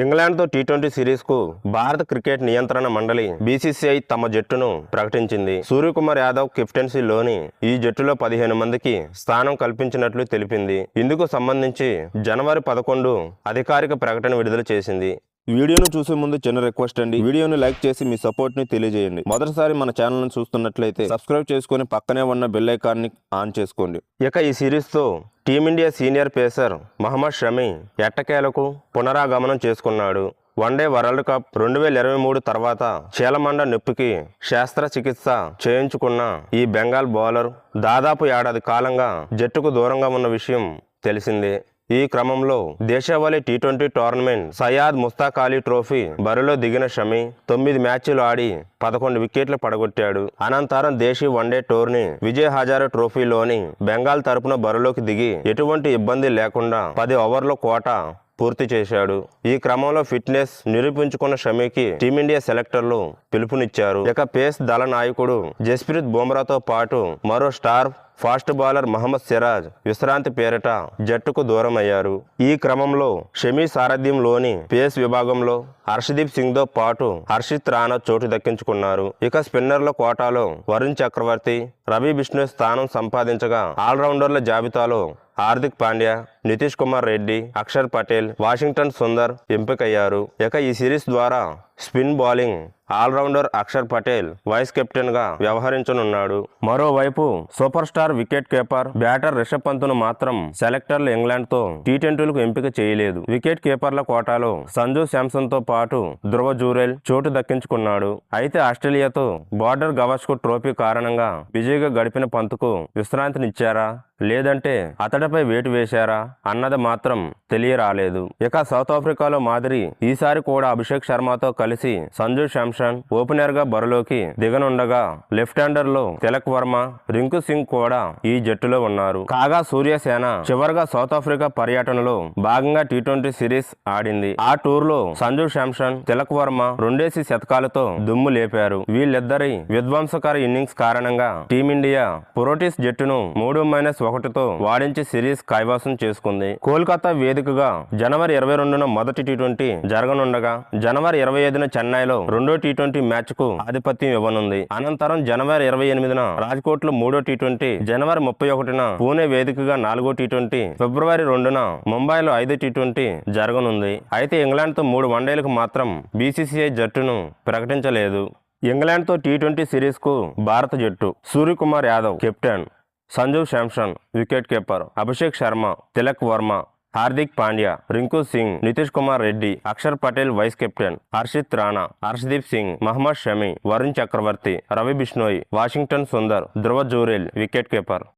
ఇంగ్లాండ్తో T twenty సిరీస్కు భారత cricket నియంత్రణ మండలి బీసీసీఐ తమ జట్టును ప్రకటించింది. సూర్యకుమార్ యాదవ్ కెప్టెన్సీలోని ఈ జట్టులో పదిహేను మందికి స్థానం కల్పించినట్లు తెలిపింది. ఇందుకు సంబంధించి జనవరి పదకొండు అధికారిక ప్రకటన విడుదల చేసింది. వీడియోను చూసే ముందు చిన్న రిక్వెస్ట్ అండి. వీడియోను లైక్ చేసి మీ సపోర్ట్ని తెలియజేయండి. మొదటిసారి మన ఛానల్ని చూస్తున్నట్లయితే సబ్స్క్రైబ్ చేసుకుని పక్కనే ఉన్న బెల్ ఐకాన్ని ఆన్ చేసుకోండి. ఇక ఈ సిరీస్తో Team India senior pacer Mohammed Shami ఎట్టకేలకు పునరాగమనం చేసుకున్నాడు. వన్డే వరల్డ్ కప్ రెండు వేల ఇరవై మూడు తర్వాత చీలమండ నొప్పికి శస్త్రచికిత్స చేయించుకున్న ఈ బెంగాల్ బౌలర్ దాదాపు ఏడాది కాలంగా జట్టుకు దూరంగా ఉన్న విషయం తెలిసిందే. ఈ క్రమంలో దేశవాళీ T twenty tournament Syed Mushtaq Ali trophy బరిలో దిగిన షమి తొమ్మిది మ్యాచ్లు ఆడి పదకొండు వికెట్లు పడగొట్టాడు. అనంతరం దేశీ one day tourney Vijay Hazare ట్రోఫీలోని Bengal తరపున బరిలోకి దిగి ఎటువంటి ఇబ్బంది లేకుండా పది ఓవర్ల కోట పూర్తి చేశాడు. ఈ క్రమంలో ఫిట్నెస్ నిరూపించుకున్న షమీకి టీమిండియా సెలెక్టర్లు పిలుపునిచ్చారు. ఇక పేస్ దళ నాయకుడు జస్ప్రీత్ బుమ్రాతో పాటు మరో star fast bowler Mohammed Siraj విశ్రాంతి పేరిట జట్టుకు దూరమయ్యారు. ఈ క్రమంలో షమీ సారథ్యంలోని పేస్ విభాగంలో హర్షదీప్ సింగ్తో పాటు హర్షిత్ రాణా చోటు దక్కించుకున్నారు. ఇక స్పిన్నర్ల కోటాలో వరుణ్ చక్రవర్తి రవి బిష్ణు స్థానం సంపాదించగా ఆల్రౌండర్ల జాబితాలో హార్దిక్ పాండ్యా నితీష్ కుమార్ రెడ్డి అక్షర్ పటేల్ వాషింగ్టన్ సుందర్ ఎంపికయ్యారు. ఇక ఈ సిరీస్ ద్వారా spin bowling allrounder Axar Patel vice కెప్టెన్గా వ్యవహరించనున్నాడు. మరోవైపు super star wicket keeper batter Rishabh పంత్ను మాత్రం సెలెక్టర్లు ఇంగ్లాండ్తో టీ ట్వంటీలకు ఎంపిక చేయలేదు. వికెట్ కీపర్ల కోటాలో సంజు శాంసన్తో పాటు ధ్రువ జూరెల్ చోటు దక్కించుకున్నాడు. అయితే ఆస్ట్రేలియాతో బార్డర్ గవాస్కర్ ట్రోఫీ కారణంగా బిజీగా గడిపిన పంత్కు విశ్రాంతినిచ్చారా? లేదంటే అతడిపై వేటు వేశారా? అన్నది మాత్రం తెలియరాలేదు. ఇక సౌత్ ఆఫ్రికాలో మాదిరి ఈసారి కూడా అభిషేక్ శర్మతో కలిసి సంజు శాంసన్ ఓపెనర్గా బరిలోకి దిగనుండగా లెఫ్ట్ హ్యాండర్లో తిలక్ వర్మ రింకు సింగ్ కూడా ఈ జట్టులో ఉన్నారు. కాగా సూర్యసేన చివరిగా సౌత్ ఆఫ్రికా పర్యటనలో భాగంగా టీ ట్వంటీ సిరీస్ ఆడింది. ఆ టూర్లో సంజు శాంసన్ తిలక్ వర్మ రెండేసి శతకాలతో దుమ్ము లేపారు. వీళ్ళిద్దరి విధ్వంసకర ఇన్నింగ్స్ కారణంగా టీమిండియా పురోటిస్ జట్టును మూడు మైనస్ ఒకటితో వాడించి సిరీస్ కైవాసం చేసుకుంది. కోల్కతా వేదికగా జనవరి ఇరవై రెండున మొదటి టీ ట్వంటీ జరగనుండగా జనవరి ఇరవై ఐదున చెన్నైలో రెండో టీ ట్వంటీ మ్యాచ్కు ఆధిపత్యం ఇవ్వనుంది. అనంతరం జనవరి ఇరవై ఎనిమిదిన రాజ్కోట్లో మూడో టీ ట్వంటీ జనవరి ముప్పై ఒకటిన పూణే వేదికగా నాలుగో టీ ట్వంటీ ఫిబ్రవరి రెండున ముంబైలో ఐదో టీ ట్వంటీ జరగనుంది. అయితే ఇంగ్లాండ్తో మూడు వన్డేలకు మాత్రం బీసీసీఐ జట్టును ప్రకటించలేదు. ఇంగ్లాండ్తో టీ ట్వంటీ సిరీస్కు భారత జట్టు Suryakumar Yadav captain. Sanju Samson wicket keeper Abhishek Sharma Tilak Varma Hardik Pandya Rinku Singh Nitish Kumar Reddy Axar Patel vice captain Harshit Rana Arshdeep Singh Mohammed Shami Varun Chakravarthy Ravi Bishnoi Washington Sundar Dhruv Jurel wicket keeper.